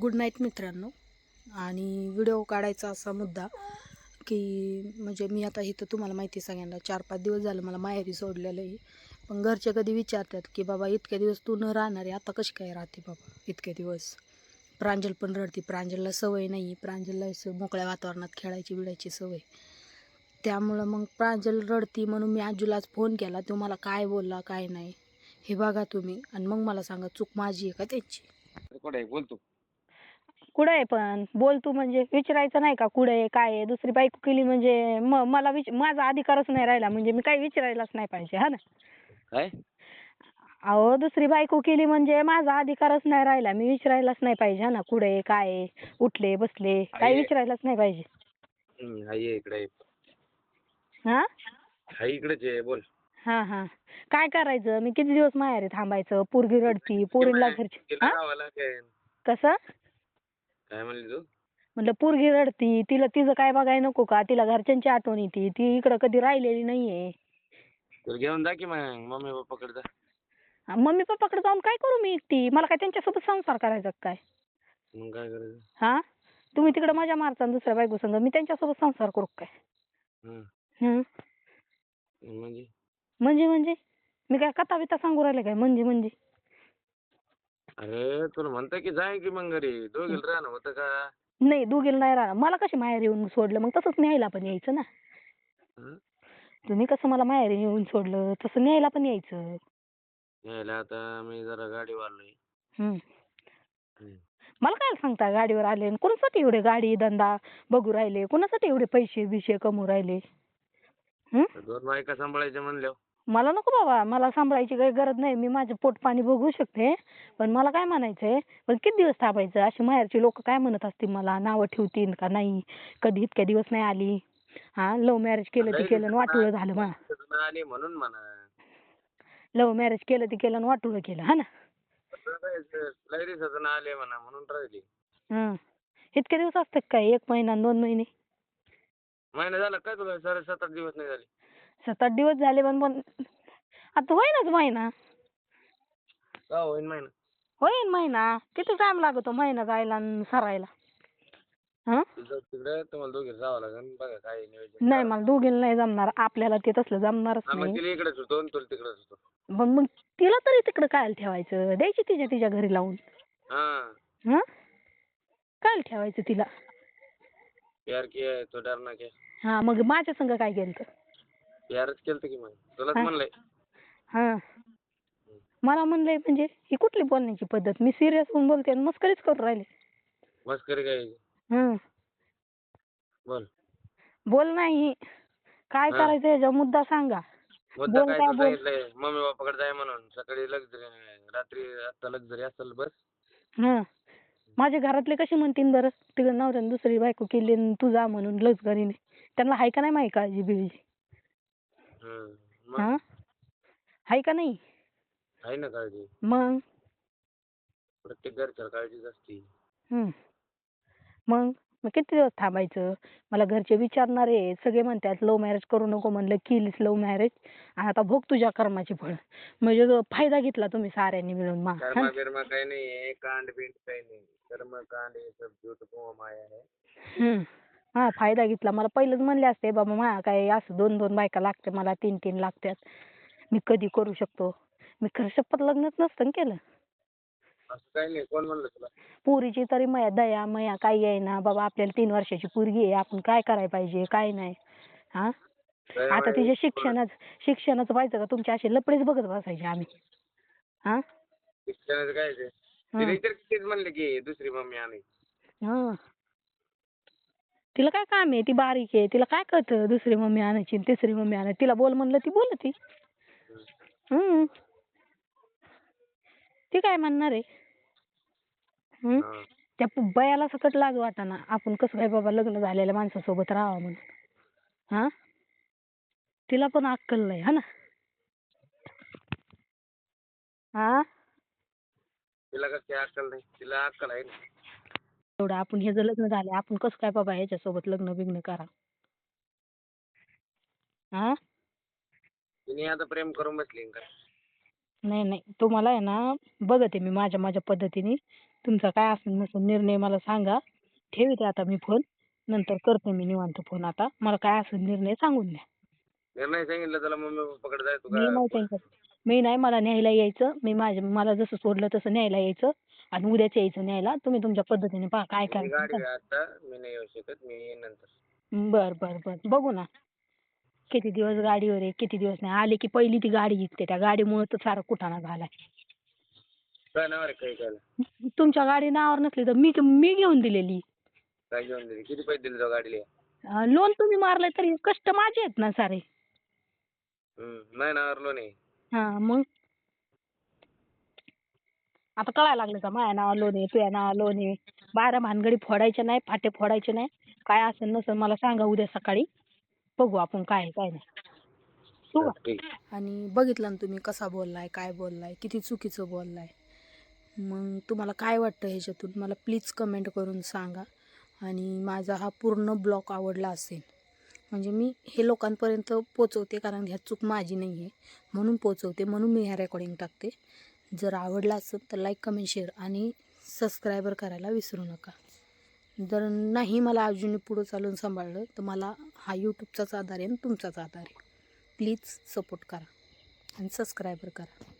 Good night मित्रांनो. आणि video काढायचा असा मुद्दा की म्हणजे मी आता इथं तुम्हाला माहिती आहे सगळ्यांना चार पाच दिवस झालं मला माहेरी सोडलेलं आहे. पण घरचे कधी विचारतात की बाबा इतक्या दिवस तू न राहणार आहे आता कशी काय राहते बाबा इतके दिवस? प्रांजल पण रडते. प्रांजलला सवय नाही. प्रांजलला मोकळ्या वातावरणात खेळायची बिडायची सवय. त्यामुळं मग प्रांजल रडती म्हणून मी आजूलाच फोन केला. तो मला काय बोलला काय नाही हे बघा तुम्ही. आणि मग मला सांगा चूक माझी आहे का त्यांची? बोलतो कुठं आहे पण? बोल तू म्हणजे. विचारायचं नाही का कुठं आहे काय आहे? दुसरी बायको केली म्हणजे म मला विच माझा अधिकारच नाही राहिला म्हणजे मी काही विचारायलाच नाही पाहिजे हा ना? काय? अहो दुसरी बायको केली म्हणजे माझा अधिकारच नाही राहिला. मी विचारायलाच नाही पाहिजे हा ना? कुठं आहे काय आहे? उठले बसले काही आहे. विचारायलाच नाही पाहिजे. हम्म, हाय ये इकडे. हा? हाय इकडेच आहे बोल. हा हा. काय करायचं? मी किती दिवस माहेरी थांबायचं? पोरगी रडती पोरीला घरची तिला हा? कसं? काय म्हणली तू? म्हणलं पोरगी रडती तिला तिचं काय बघायला नको का? तिला घरच्यांची आठवण येते ती इकडं कधी राहिलेली नाहीये. तुला घेऊन जा की मग मम्मी पप्पाकडे जा. मम्मी पप्पाकडे जाऊन काय करू मी एकटी? मला काय त्यांच्यासोबत संसार करायचा का काय? मग काय करायचं? हा? तुम्ही तिकडे मजा मारता आणि दुसऱ्या बायको संग मी त्यांच्यासोबत संसार करू का काय? हं. हं? म्हणजे? म्हणजे म्हणजे? मी काय कथा बिथा सांगू राहिले काय? म्हणजे म्हणजे? अरे तुला म्हणतं की जाय की मग घरी? दोघीला राहणं होतं का? नाही दोघीला नाही राहणार. मला कशी माहेर येऊन सोडलं? मग तसंच न्यायला पण यायचं ना. हं? तुम्ही कसं मला माहेर येऊन सोडलं? तसं न्यायला पण यायचं. यायला आता मी जरा गाडी वाढलोय हं. मला काय सांगता गाडीवर आले आणि कोणासाठी एवढे गाडी धंदा बघू राहिले? कोणासाठी एवढे पैसे बिशे कमवू राहिले? हं? दोन बायका सांभाळायच्या म्हणल्यावर. मला नको बाबा मला सांभाळायची काही गरज नाही मी माझं पोट पाणी बघू शकते. पण मला काय म्हणायचंय पण किती दिवस थांबायचं? अशी माहेरची लोक काय म्हणत असतील मला? नावं ठेवतील का नाही? कधी इतक्या दिवस नाही आली? हा लव्ह मॅरेज केलं ते केलं आणि वाटोळं झालं मा दिवसानं आली म्हणून म्हणा. लव्ह मॅरेज केलं ते केलं आणि वाटोळं केलं हा ना? लय दिवसाचं आले म्हणा म्हणून राहिली. हं इतके दिवस असतात काय? एक महिना आणि दोन महिने? महिना झाला काय तुला? साडे सात आठ दिवस नाही झाले. सात आठ दिवस झाले पण पण आता होईनच महिना. का होईन महिना? होईन महिना. किती टाइम लागतो महिना जायला आणि सरायला? हं? तुझं तिकडे तुम्हाला दोघे जावं लागेल बघा काय नियोजन. नाही. मला दोघीला नाही जमणार. आपल्याला ते तसलं जमणारच हा, मग नाही. तिला इकडेच होतो आणि तुला तिकडेच होतो. पण मग तिला तरी तिकडं काय ठेवायचं? द्यायची तिच्या तिच्या घरी लावून. हा. हं? काय ठेवायचं तिला? प्यार किया तो डरना क्या हा मग माझ्या संग काय केलं तर प्यारच केलं की मग? तुलाच. म्हणलंय. हा. मला म्हणलंय म्हणजे ही कुठली बोलण्याची पद्धत? मी सिरियस होऊन बोलते आणि मस्करीच करून राहिले. मस्करी काय? हं. बोल. बोल नाही. काय हा. करायचं याचा मुद्दा सांगा. मुद्दा बोल काय काय बोल. सांगितलंय? मम्मी पप्पाकडे जाय म्हणून. सकाळी लक्झरी रात्री आता लक्झरी असेल बस. हं. माझ्या घरातले कशी म्हणतील बरं? तिकडं नवऱ्याने दुसरी बायको केली आणि तू जा म्हणून लस घरीने त्यांना हाय का नाही माहिती काळजी बिळजी हं. हा? हाय का नाही? आहे ना काळजी. मग? प्रत्येक घरच्या काळजीच असते. मग? मग किती दिवस थांबायचं? मला घरचे विचारणारे सगळे म्हणतात लव्ह मॅरेज करू नको म्हणलं केलीस लव्ह मॅरेज आणि आता भोग तुझ्या कर्माची फळ. म्हणजे जो फायदा घेतला तुम्ही साऱ्यांनी मिळून मा कर्मा बिर्मा काही नाही आहे कांड बिंड काही नाही. कर्म कांड हे सब झूठ मोह माया है हं. हा फायदा घेतला. मला पहिलंच म्हणले असते बाबा मा काय असं दोन दोन बायका लागते मला तीन तीन लागतात मी कधी करू शकतो? मी खरं शपथ लग्नच नसतं ना केलं. असं काही नाही. कोण म्हणलं तुला? पोरीची तरी मया दया मया काही आहे ना. बाबा आपल्याला तीन वर्षाची पोरगी आहे. आपण काय करायला पाहिजे? काय नाही? हा? दया आता तिच्या. शिक्षणाच शिक्षणाचं पाहिजे का? तुमचे असे लपडेच बघत बसायचे आम्ही. हा? शिक्षणाचं काय ते? म्हणले की दुसरी मम्मी हं. तिला काय काम आहे? ती बारीक आहे. तिला काय कळतं? दुसरी मम्मी आणायची आणि तिसरी मम्मी आणायची. तिला बोल म्हणलं ती बोलती हं. ती काय म्हणणार आहे? हं? हा. त्या प- बयाला सकट लाज वाटाना. आपण कसं काय बाबा लग्न झालेल्या माणसासोबत राहावं म्हणून. हा? तिला पण अक्कल नाही हा ना? हा? तिला काय अक्कल नाही? तिला अक्कल आहे ना. एवढं आपण हे जर लग्न झाले आपण कसं काय बाबा ह्याच्यासोबत लग्न बिग्न करा? हा तिने आता प्रेम करून बसली का? नाही नाही. तुम्हाला आहे ना बघते मी माझ्या माझ्या पद्धतीने. तुमचा काय असेल नसेल निर्णय मला सांगा. ठेवते आता मी फोन. नंतर करते मी निवांत फोन आता. मला काय असेल निर्णय सांगून द्या. निर्णय सांगितलं त्याला मम्मी पप्पाकडे जायचो मी नाही का मी नाही मला न्यायला यायचं. मी माझ्या मला जसं सोडलं तसं न्यायला यायचं. आणि उद्याच यायचं न्यायला तुम्ही तुमच्या पद्धतीने पहा काय गाडी ते. आहे आता मी नाही येऊ शकत मी येईन नंतर. करा. बर बर बर. बघू ना. किती दिवस गाडीवर आहे किती दिवस नाही. आले की पहिली ती गाडी विकते त्या गाडीमुळे तर सारा कुठाना झालाय. काय नाव रे काही काय तुमच्या गाडी नावावर नसली तर मी मी घेऊन दिलेली. काय घेऊन दिली? किती पैसे दिले तो गाडीला? लोन तुम्ही मारलंय तरी कष्ट माझे आहेत ना सारे. हम्म नाही ना हरलो नाही हा मग? आता कळायला लागलं का माझ्या नावावर लोन आहे तुझ्या नावावर लोन आहे. बारा भानगडी फोडायच्या नाही फाटे फोडायचे नाही. काय असेल नसेल मला सांगा उद्या सकाळी. बघू आपण काय आहे, काय नाही. ठेवू का? ठीक आणि बघितलं ना तुम्ही कसा बोललाय काय बोललाय किती चुकीचं बोललाय. मग तुम्हाला काय वाटतं ह्याच्यातून? मला प्लीज कमेंट करून सांगा. आणि माझा हा पूर्ण ब्लॉग आवडला असेल. म्हणजे मी हे लोकांपर्यंत पोचवते कारण ह्या चूक माझी नाही आहे म्हणून पोचवते म्हणून मी ह्या रेकॉर्डिंग टाकते. जर आवडला असेल तर लाईक कमेंट शेअर आणि सबस्क्रायबर करायला विसरू नका. जर नाही मला अजून पुढं चालून सांभाळलं तर मला हा यूट्यूबचाच आधार आहे आणि तुमचाच आधार आहे. प्लीज सपोर्ट करा आणि सबस्क्रायबर करा.